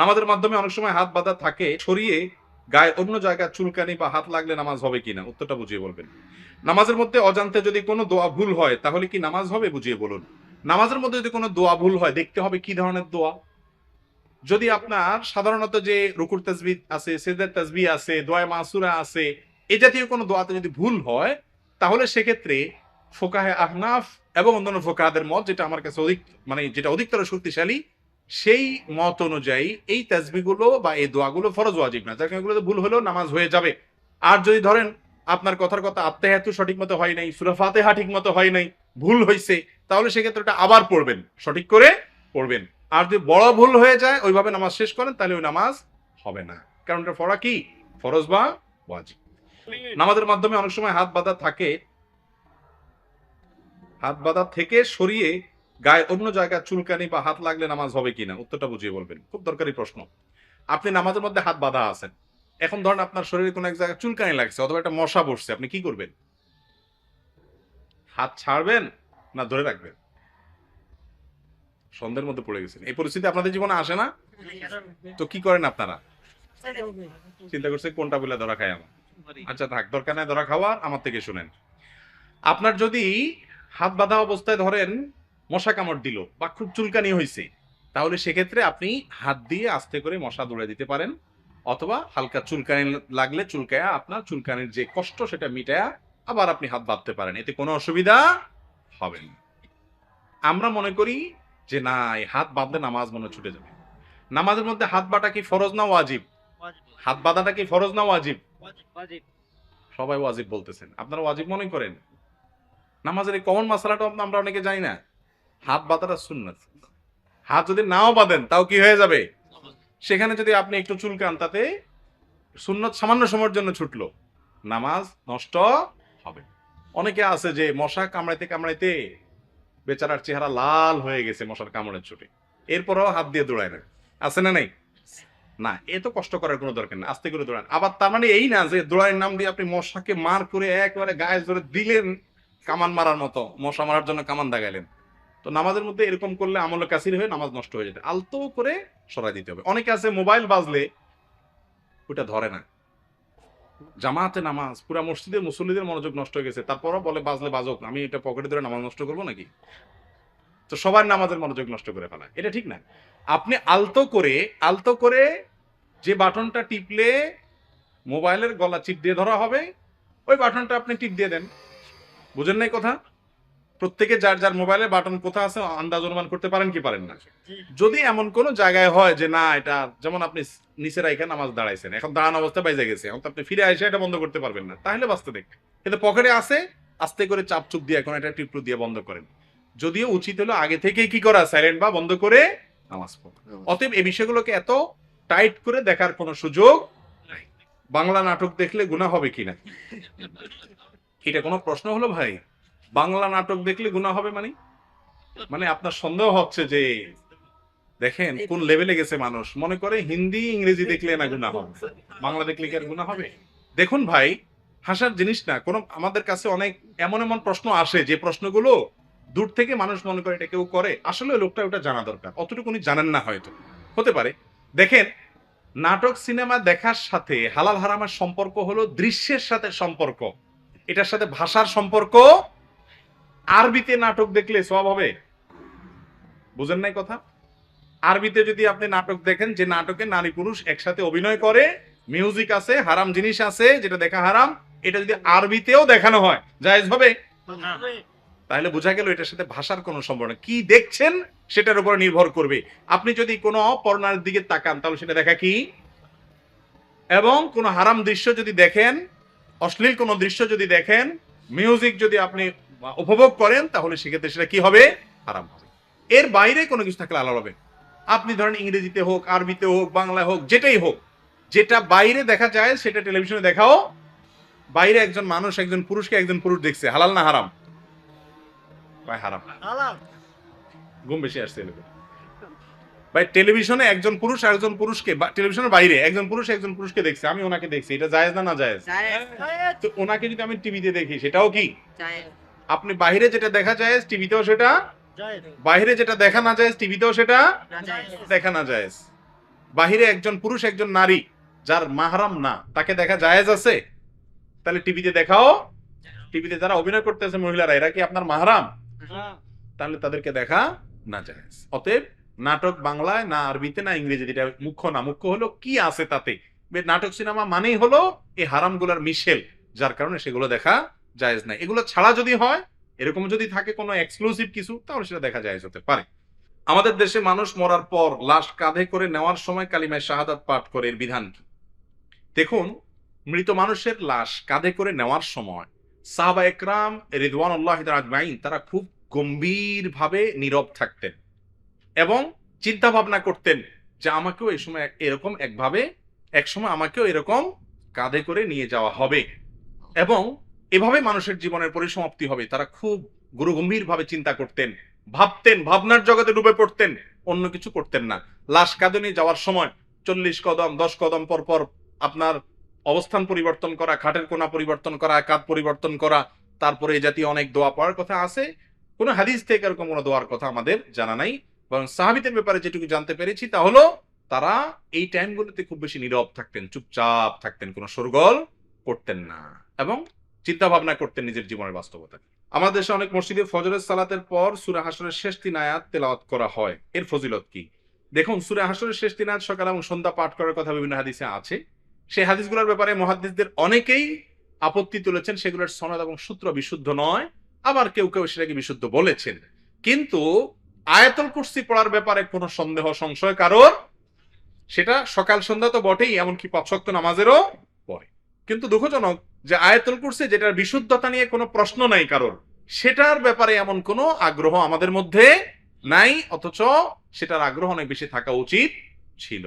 নামাজের মাধ্যমে অনেক সময় হাত বাঁধা থাকে সরিয়ে গায়ে অন্য জায়গায় চুলকানি বা হাত লাগলে নামাজ হবে কিনা? উত্তরটা বুঝিয়ে বলবেন। নামাজের মধ্যে অজান্তে যদি কোনো দোয়া ভুল হয়, তাহলে কি নামাজ হবে? বুঝিয়ে বলুন। নামাজের মধ্যে যদি কোনো দোয়া ভুল হয়, দেখতে হবে কি ধরনের দোয়া? যদি আপনার সাধারণত যে রুকুর তাসবি আছে সেদের তাসবি আছে দোয়া মাসুরা আছে, এ জাতীয় কোনো দোয়াতে যদি ভুল হয়, তাহলে সেক্ষেত্রে ফোকাহে আহনাফ এবং অন্যান্য ফোকাহাদের মত, যেটা আমার কাছে অধিক মানে যেটা অধিকতর শক্তিশালী সেই মত অনুযায়ী এই তাসবিগুলো বা এই দোয়াগুলো ফরজ ওয়াজিব না। যার কারণে ভুল হলেও নামাজ হয়ে যাবে। আর যদি ধরেন আপনার কথার কথা আত্মাহাতু সঠিক মতো হয় নাই, সুরা ফাতেহা ঠিক মতো হয় নাই, ভুল হয়েছে তাহলে সেক্ষেত্রে ওটা আবার পড়বেন, সঠিক করে পড়বেন। আর যদি বড় ভুল হয়ে যায়, ওইভাবে নামাজ শেষ করেন, তাহলে ওই নামাজ হবে না। কারণ এটা ফরা কি? ফরজ বা ওয়াজিব। নামাজের মাধ্যমে অনেক সময় হাত বাঁধা থাকে, হাত বাঁধা থেকে সরিয়ে গায়ে অন্য জায়গায় চুলকানি বা হাত লাগলে নামাজ হবে কিনা? উত্তরটা বুঝিয়ে বলবেন। খুব দরকারি প্রশ্ন। আপনি নামাজের মধ্যে হাত বাঁধা আছেন। এখন ধরেন আপনার শরীরে কোনো এক জায়গায় চুলকানি লাগছে অথবা একটা মশা বসছে, আপনি কি করবেন? হাত ছাড়বেন না ধরে রাখবেন? সন্ধ্যের মধ্যে পড়ে গেছেন। এই পরিস্থিতি আপনাদের জীবনে আসে না? তো কি করেন আপনারা? চিন্তা করছে কোনটা বলে ধরা খায় আমার। আচ্ছা থাক, দরকার নাই ধরা খাওয়ার, আমার থেকে শুনেন। আপনার যদি হাত বাঁধা অবস্থায় ধরেন মশা কামড় দিল বা খুব চুলকানি হয়েছে তাহলে সেক্ষেত্রে আপনি হাত দিয়ে আস্তে করে মশা দৌড়ে দিতে পারেন, অথবা হালকা চুলকানি লাগলে চুলকায়া আপনার চুলকানির যে কষ্ট সেটা মিটায়া আবার আপনি হাত বাঁধতে পারেন, এতে কোনো অসুবিধা হবে না। আমরা মনে করি যে না হাত বাঁধলে নামাজ মনে ছুটে যাবে। নামাজের মধ্যে হাত বাটা কি ফরজ না ওয়াজিব? হাত বাঁধাটা কি ফরজ না ওয়াজিব? সবাই ওয়াজিব বলতেছেন। আপনারা ওয়াজিব মনে করেন? নামাজের এই কমন মশলাটা আমরা অনেকে জানি না। হাত বাঁধাটা সুন্নাত। হাত যদি নাও বাঁধেন, তাও কি হয়ে যাবে? সেখানে যদি আপনি একটু চুলকান, তাতে সুন্নত সামান্য সময়ের জন্য ছুটলো। নামাজ নষ্ট হবে। অনেকে আছে যে মশা কামড়াইতে কামড়াইতে বেচারার চেহারা লাল হয়ে গেছে মশার কামড়ের ছুটে এরপরও হাত দিয়ে দৌড়ায় না। আছে না নাই? না, এ তো কষ্ট করার কোনো দরকার নেই, আস্তে করে দৌড়ান। আবার তার মানে এই না যে দৌড়ানোর নাম দিয়ে আপনি মশাকে মার করে একবারে গায়ে ধরে দিলেন, কামান মারার মতো, মশা মারার জন্য কামান দাগাইলেন। তো নামাজের মধ্যে এরকম করলে আমল কাসির হয়ে নামাজ নষ্ট হয়ে যেতে আলতো করে সরাই দিতে হবে। অনেকে আছে মোবাইল বাজলে ওটা ধরে না। জামাতে নামাজ, পুরা মসজিদে মুসল্লিদের মনোযোগ নষ্ট হয়ে গেছে, তারপরও বলে বাজলে বাজক, আমি এটা পকেটে ধরে নামাজ নষ্ট করব নাকি? তো সবার নামাজের মনোযোগ নষ্ট করে ফেলা। এটা ঠিক না। আপনি আলতো করে আলতো করে যে বাটনটা টিপলে মোবাইলের গলা চিপ দিয়ে ধরা হবে, ওই বাটনটা আপনি টিপ দিয়ে দেন। বুঝেন নাই কথা? প্রত্যেকে যার যার মোবাইলে বাটন কোথা আছে আন্দাজ অনুমান করতে পারেন কি পারেন না। যদি এমন কোন জায়গায় হয় যে না এটা যেমন আপনি নিচের এখানে নামাজ দাঁড়াইছেন এখন দাঁড়ানো অবস্থায় বাইজে গেছে এখন তো আপনি ফিরে আসে এটা বন্ধ করতে পারবেন না। তাহলে বাঁচতে দেখ। কিন্তু পকেটে আছে আস্তে করে চাপ চুপ দিয়ে এখন এটা টিপটু দিয়ে বন্ধ করেন। যদিও উচিত হলো আগে থেকেই কি করা সাইলেন্ট বা বন্ধ করে নামাজ পড়া। অতএব এই বিষয়গুলোকে এত টাইট করে দেখার কোনো সুযোগ নাই। বাংলা নাটক দেখলে গুণা হবে কিনা? এটা কোনো প্রশ্ন হলো ভাই? বাংলা নাটক দেখলে গুণা হবে মানে? মানে আপনার সন্দেহ হচ্ছে যে, দেখেন, কোন লেভেলে গেছে মানুষ? মনে করে হিন্দি, ইংরেজি দেখলে না গুণা হবে। বাংলা দেখলে কি আর গুণা হবে? দেখুন ভাই, হাসার জিনিস না, কোন, আমাদের কাছে অনেক, এমন এমন প্রশ্ন আসে, যে প্রশ্নগুলো দূর থেকে মানুষ মনে করে এটা কেউ করে। আসলে লোকটা ওটা জানা দরকার। অতটুকু উনি জানেন না হয়তো। হতে পারে। দেখেন, নাটক, সিনেমা দেখার সাথে হালাল হারামের সম্পর্ক হলো দৃশ্যের সাথে সম্পর্ক। এটার সাথে ভাষার সম্পর্ক আরবিতে নাটক দেখলে সব হবে? বুঝেন নাই কথা? আরবিতে যদি আপনি নাটক দেখেন যে নাটকে নারী পুরুষ একসাথে অভিনয় করে মিউজিক আছে হারাম জিনিস আছে যেটা দেখা হারাম এটা যদি আরবিতেও দেখানো হয় জায়েজ হবে? তাহলে বোঝা গেল এটার সাথে ভাষার কোনো সম্পর্ক। কি দেখছেন সেটার উপর নির্ভর করবে। আপনি যদি কোনো পর্নার দিকে তাকান তাহলে সেটা দেখা কি? এবং কোনো হারাম দৃশ্য যদি দেখেন অশ্লীল কোনো দৃশ্য যদি দেখেন মিউজিক যদি আপনি উপভোগ করেন তাহলে সেক্ষেত্রে সেটা কি হবে? হারাম হবে। এর বাইরে কোনো কিছু থাকলে আলাদা হবে। আপনি ধরেন ইংরেজিতে হোক আরবিতে হোক বাংলা হোক যেটাই হোক যেটা বাইরে দেখা যায় সেটা টেলিভিশনে দেখাও। বাইরে একজন মানুষ একজন পুরুষকে একজন পুরুষ দেখছে হালাল না হারাম? ভাই হারাম। ঘুম বেশি আসছে এলোকে। ভাই টেলিভিশনে একজন পুরুষ আর একজন পুরুষকে টেলিভিশনের বাইরে একজন পুরুষ একজন পুরুষকে দেখছে আমি ওনাকে দেখছি এটা জায়েজ না না জায়েজ? তো ওনাকে যদি আমি টিভিতে দেখি সেটাও কি? আপনি বাইরে যেটা দেখা যায় টিভিতেও সেটা। বাইরে যেটা দেখা না যায় টিভিতেও সেটা। দেখা না যায়। বাহিরে একজন পুরুষ একজন নারী যার মাহারাম না তাকে দেখা জায়েজ আছে? তাহলে টিভিতে দেখাও। টিভিতে যারা অভিনয় করতেছে মহিলারা এরা কি আপনার মাহারাম? তাহলে তাদেরকে দেখা না জায়েজ। অতএব নাটক বাংলায় না আরবিতে না ইংরেজিতে এটা মুখ্য না। মুখ্য হলো কি আছে তাতে? নাটক সিনেমা মানেই হলো এই হারামগুলার মিশেল যার কারণে সেগুলো দেখা জায়েজ নাই। এগুলো ছাড়া যদি হয়, এরকম যদি থাকে কোনো এক্সক্লুসিভ কিছু, তাহলে সেটা দেখা জায়েজ হতে পারে। আমাদের দেশে মানুষ মরার পর লাশ কাঁধে করে নেওয়ার সময় কালিমায় শাহাদাত পাঠ করে এর বিধান কি? দেখুন, মৃত মানুষের লাশ কাঁধে করে নেওয়ার সময় সাহাবা একরাম রিদওয়ান আল্লাহ আজমাইন তারা খুব গম্ভীরভাবে নীরব থাকতেন এবং চিন্তা ভাবনা করতেন যে আমাকেও এই সময় এরকম একভাবে, একসময় আমাকেও এরকম কাঁধে করে নিয়ে যাওয়া হবে। এবং এভাবে মানুষের জীবনের পরিসমাপ্তি হবে। তারা খুব গুরুগম্ভীর ভাবে চিন্তা করতেন, ভাবতেন, ভাবনার জগতে ডুবে পড়তেন। অন্য কিছু করতেন না। লাশ কাঁধে নিয়ে যাওয়ার সময় চল্লিশ কদম, দশ কদম পর পর আপনার অবস্থান পরিবর্তন করা, খাটের কোনা পরিবর্তন করা, কাঁধ পরিবর্তন করা, তারপরে এই জাতীয় অনেক দোয়া পড়ার কথা আছে। কোনো হাদিস থেকে এরকম কোনো দোয়ার কথা আমাদের জানা নাই। বরং সাহাবিদের ব্যাপারে যেটুকু জানতে পেরেছি তা হলো, তারা এই টাইমগুলোতে খুব বেশি নীরব থাকতেন, চুপচাপ থাকতেন, কোনো সরগোল করতেন না। এবং চিন্তা ভাবনা করতেন নিজের জীবনের বাস্তবতা। আমাদের দেশে অনেক মসজিদে ফজরের সালাতের পর সুরা হাসরের শেষ তিন আয়াত তেলাওয়াত করা হয়। এর ফজিলত কি? দেখুন, সুরা হাসরের শেষ তিন আয়াত সকাল এবং সন্ধ্যা পাঠ করার কথা বিভিন্ন হাদিসে আছে। সেই হাদিসগুলোর ব্যাপারে মহাদিসদের অনেকেই আপত্তি তুলেছেন, সেগুলোর সনদ এবং সূত্র বিশুদ্ধ নয়। আবার কেউ কেউ সেটাকে বিশুদ্ধ বলেছেন। কিন্তু আয়াতুল কুরসি পড়ার ব্যাপারে কোনো সন্দেহ, সংশয় কারণ সেটা সকাল সন্ধ্যা তো বটেই, এমনকি পাঁচশক্ত নামাজেরও পড়ে কিন্তু দুঃখজনক যে আয়াতুল কুরসি যেটার বিশুদ্ধতা নিয়ে কোনো প্রশ্ন নাই কারোর, সেটার ব্যাপারে এমন কোনো আগ্রহ আমাদের মধ্যে নাই, অথচ সেটার আগ্রহ অনেক বেশি থাকা উচিত ছিল।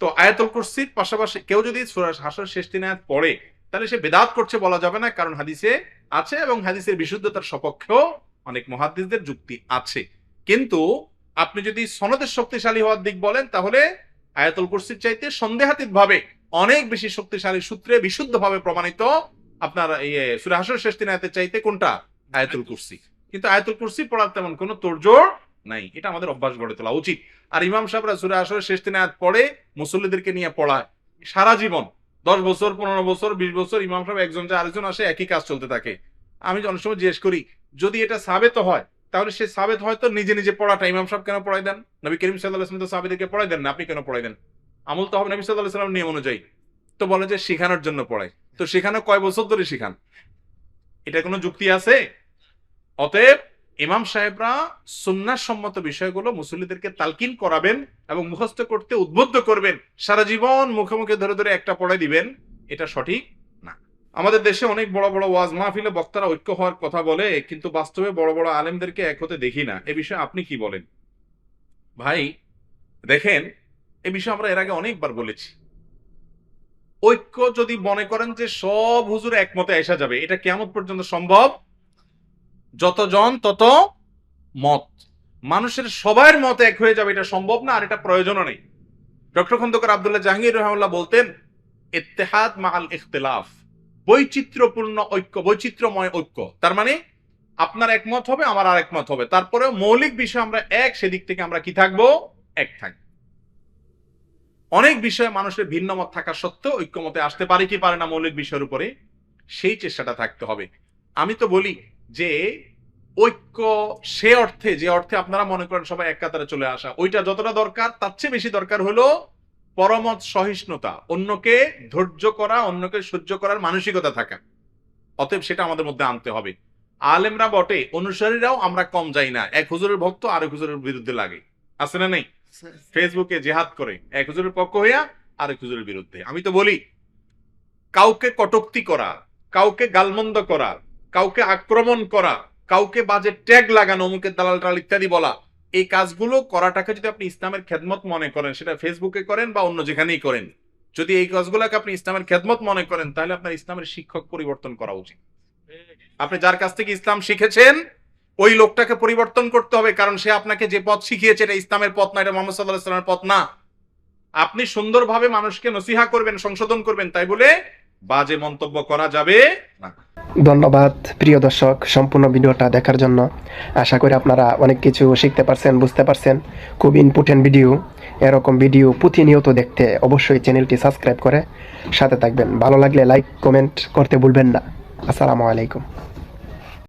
তো আয়াতুল কুরসির পাশাপাশি কেউ যদি সূরা হাসর শেষ দিন আয়াত পড়ে, তাহলে সে বেদাত করছে বলা যাবে না, কারণ হাদিসে আছে এবং হাদিসের বিশুদ্ধতার সপক্ষেও অনেক মহাদ্দিসদের যুক্তি আছে। কিন্তু আপনি যদি সনদের শক্তিশালী হওয়ার দিক বলেন, তাহলে আয়াতুল কুরসির চাইতে সন্দেহাতীত ভাবে অনেক বেশি শক্তিশালী সূত্রে বিশুদ্ধভাবে প্রমাণিত আপনার ইয়ে সুরা হাসর শেষ দিন আয়াতের চাইতে কোনটা? আয়াতুল কুরসি। কিন্তু আয়াতুল কুরসি পড়ার তেমন কোনো তোড়জোড় নাই। এটা আমাদের অভ্যাস গড়ে তোলা উচিত। আর ইমাম সাহেবরা সুরা আসরের শেষ দিনে আয়াত পড়ে মুসল্লিদেরকে নিয়ে পড়ায়। সারা জীবন, দশ বছর, পনেরো বছর, বিশ বছর ইমাম সাহেব একজন যে আরেকজন আসে, একই কাজ চলতে থাকে। আমি অনেক সময় জিজ্ঞেস করি, যদি এটা সাবেত হয়, তাহলে সে সাবেত হয়তো নিজে নিজে পড়াটা ইমাম সাহেব কেন পড়াই দেন? নবী করিম সাল্লাহ আসলাম তো সাবেদেরকে পড়াই দেন না, আপনি কেন পড়াই দেন? আমল তো হবে নবী সাল্লাম নিয়ম অনুযায়ী। তো বলে যে শেখানোর জন্য পড়ায়। তো শেখানো কয় বছর ধরে শেখান? এটা কোনো যুক্তি আছে? অতএব ইমাম সাহেবরা সুন্নাহ সম্মত বিষয়গুলো মুসল্লিদেরকে তালকিন করাবেন এবং মুখস্থ করতে উদ্বুদ্ধ করবেন। সারা জীবন মুখে মুখে ধরে ধরে একটা পড়ে দিবেন, এটা সঠিক না। আমাদের দেশে অনেক বড় বড় ওয়াজ মাহফিলে বক্তারা ঐক্য হওয়ার কথা বলে, কিন্তু বাস্তবে বড় বড় আলেমদেরকে এক হতে দেখি না। এ বিষয়ে আপনি কি বলেন? ভাই, দেখেন এ বিষয়ে আমরা এর আগে অনেকবার বলেছি। ঐক্য যদি মনে করেন যে সব হুজুর একমতে আসা যাবে, এটা কেমন পর্যন্ত সম্ভব? যতজন, তত মত। মানুষের সবার মত এক হয়ে যাবে, এটা সম্ভব না, আর এটা প্রয়োজনও নেই। ডক্টর খন্দকার আব্দুল্লাহ জাহাঙ্গীর রহমাল্লাহ বলতেন, ইত্তেহাদ মাহাল ইখতিলাফ। বৈচিত্র্যপূর্ণ ঐক্য, বৈচিত্র্যময় ঐক্য। তার মানে আপনার একমত হবে, আমার আর একমত হবে। তারপরে মৌলিক বিষয় আমরা এক, সেদিক থেকে আমরা কি থাকব? এক থাকব। অনেক বিষয়ে মানুষের ভিন্ন মত থাকা সত্ত্বেও ঐক্যমতে আসতে পারে কি পারে না মৌলিক বিষয়ের উপরে সেই চেষ্টাটা থাকতে হবে। আমি তো বলি যে ঐক্য সে অর্থে, যে অর্থে আপনারা মনে করেন সবাই এক কাতারে চলে আসা, ওইটা যতটা দরকার, তার চেয়ে বেশি দরকার হলো পরমত সহিষ্ণুতা, অন্যকে ধৈর্য করা, অন্যকে সহ্য করার মানসিকতা থাকা। অতএব সেটা আমাদের মধ্যে আনতে হবে। আলেমরা বটে, অনুসারীরাও আমরা কম যাই না, এক হুজুরের ভক্ত আরেক হুজুরের বিরুদ্ধে লাগে। আছে না নেই? ফেসবুকে জেহাদ করে, এক হুজুরের পক্ষ হইয়া আরেক হুজুরের বিরুদ্ধে। আমি তো বলি, কাউকে কটুক্তি করা, কাউকে গালমন্দ করা, কাউকে আক্রমণ করা, কাউকে বাজে ট্যাগ লাগানো, অমুকের দালাল টাল ইত্যাদি বলা, এই কাজগুলো করাটাকে যদি আপনি ইসলামের খেদমত মনে করেন, সেটা ফেসবুকে করেন বা অন্য যেখানেই করেন, যদি এই কাজগুলোকে আপনি ইসলামের খেদমত মনে করেন, তাহলে আপনার ইসলামের শিক্ষক পরিবর্তন করা উচিত। আপনি যার কাছ থেকে ইসলাম শিখেছেন ওই লোকটাকে পরিবর্তন করতে হবে, কারণ সে আপনাকে যে পথ শিখিয়েছে এটা ইসলামের পথ না, এটা মোহাম্মদ সাল্লাহ ইসলামের পথ না। আপনি সুন্দরভাবে মানুষকে নসিহা করবেন, সংশোধন করবেন, তাই বলে বাজে মন্তব্য করা যাবে না। ধন্যবাদ, প্রিয় দর্শক, সম্পূর্ণ ভিডিওটা দেখার জন্য। আশা করি আপনারা অনেক কিছু শিখতে পারছেন, বুঝতে পারছেন। খুব ইম্পর্টেন্ট ভিডিও, এরকম ভিডিও প্রতিনিয়ত দেখতে অবশ্যই চ্যানেলটি সাবস্ক্রাইব করে সাথে থাকবেন। ভালো লাগলে লাইক, কমেন্ট করতে ভুলবেন না। আসসালামু আলাইকুম।